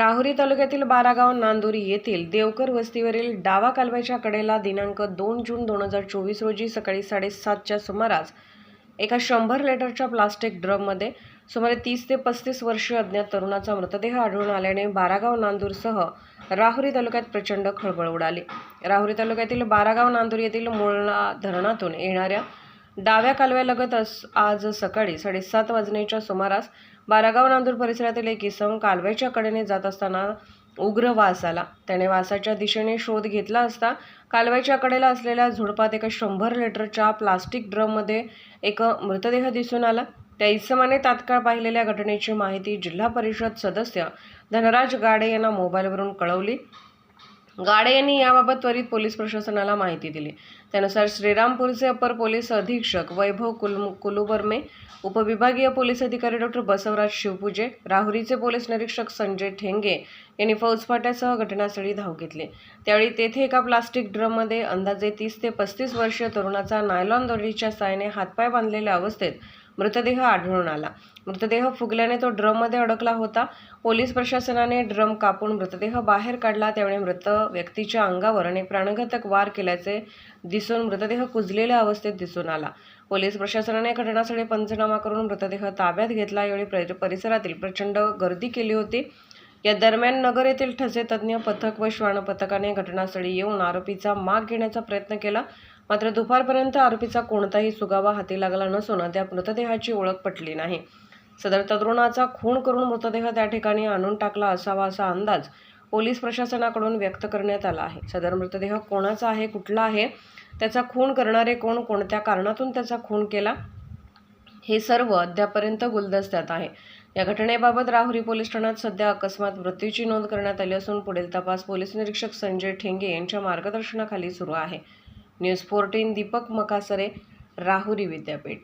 राहुरी तालुक्यातील बारागाव नांदुरी येथील देवकर वस्तीवरील डावा कालव्याच्या कडेला दिनांक दोन जून दोन हजार चोवीस रोजी सकाळी साडेसातच्या सुमारास एका शंभर लिटरच्या प्लास्टिक ड्रममध्ये सुमारे तीस ते पस्तीस वर्षीय अज्ञात तरुणाचा मृतदेह आढळून आल्याने बारागाव नांदूरसह राहुरी तालुक्यात प्रचंड खळबळ उडाली. राहुरी तालुक्यातील बारागाव नांदूर येथील मुळा धरणातून येणाऱ्या डाव्या कालव्यालगत अस- आज सकाळी साडेसात वाजण्याच्या सुमारास बारागाव नांदूर परिसरातील एक इसम कालव्याच्या कडेने जात असताना उग्र वास आला. त्याने वासाच्या दिशेने शोध घेतला असता कालव्याच्या कडेला असलेल्या झुडपात एका शंभर लिटरच्या प्लास्टिक ड्रममध्ये एक मृतदेह दिसून आला. त्या इसमाने तात्काळ पाहिलेल्या घटनेची माहिती जिल्हा परिषद सदस्य धनराज गाडे यांना मोबाईलवरून कळवली. गाडे यांनी याबाबत त्वरित पोलीस प्रशासनाला माहिती दिली. त्यानुसार श्रीरामपूरचे अपर पोलीस अधीक्षक वैभव कुल कुलुबर्मे उपविभागीय पोलीस अधिकारी डॉक्टर बसवराज शिवपूजे राहुरीचे पोलीस निरीक्षक संजय ठेंगे यांनी फौजफाट्यासह घटनास्थळी धाव घेतली. त्यावेळी तेथे एका प्लास्टिक ड्रममध्ये अंदाजे तीस ते पस्तीस वर्षीय तरुणाचा नायलॉन दोरीच्या सायने हातपाय बांधलेल्या अवस्थेत मृतदेह आढळून आला. मृतदेह फुगल्याने तो ड्रममध्ये अडकला होता. पोलीस प्रशासनाने ड्रम कापून मृतदेह बाहेर काढला. त्यावेळी मृत व्यक्तीच्या अंगावर आणि प्राणघातक वार केल्याचे दिसून मृतदेह कुजलेल्या अवस्थेत दिसून आला. पोलीस प्रशासनाने घटनास्थळी पंचनामा करून मृतदेह ताब्यात घेतला. यावेळी परिसरातील प्रचंड गर्दी केली होती. या दरम्यान नगर येथील ठसे तज्ज्ञ पथक व श्वान पथकाने घटनास्थळी येऊन आरोपीचा माग घेण्याचा प्रयत्न केला. मात्र दुपारपर्यंत आरोपीचा कोणताही सुगावा हाती लागला नसून त्या मृतदेहाची ओळख पटली नाही. सदर तरुणाचा खून करून मृतदेह त्या ठिकाणी आणून टाकला असावा असा अंदाज पोलीस प्रशासनाकडून व्यक्त करण्यात आला आहे. सदर मृतदेह कोणाचा आहे कुठला आहे त्याचा खून करणारे कोण कोणत्या कारणातून त्याचा खून केला हे सर्व अद्यापर्यंत गुलदस्त्यात आहे. या घटनेबाबत राहुरी पोलीस ठाण्यात सध्या अकस्मात मृत्यूची नोंद करण्यात आली असून पुढील तपास पोलीस निरीक्षक संजय ठेंगे यांच्या मार्गदर्शनाखाली सुरू आहे. न्यूज फोर्टीन दीपक मकासरे राहुरी विद्यापीठ.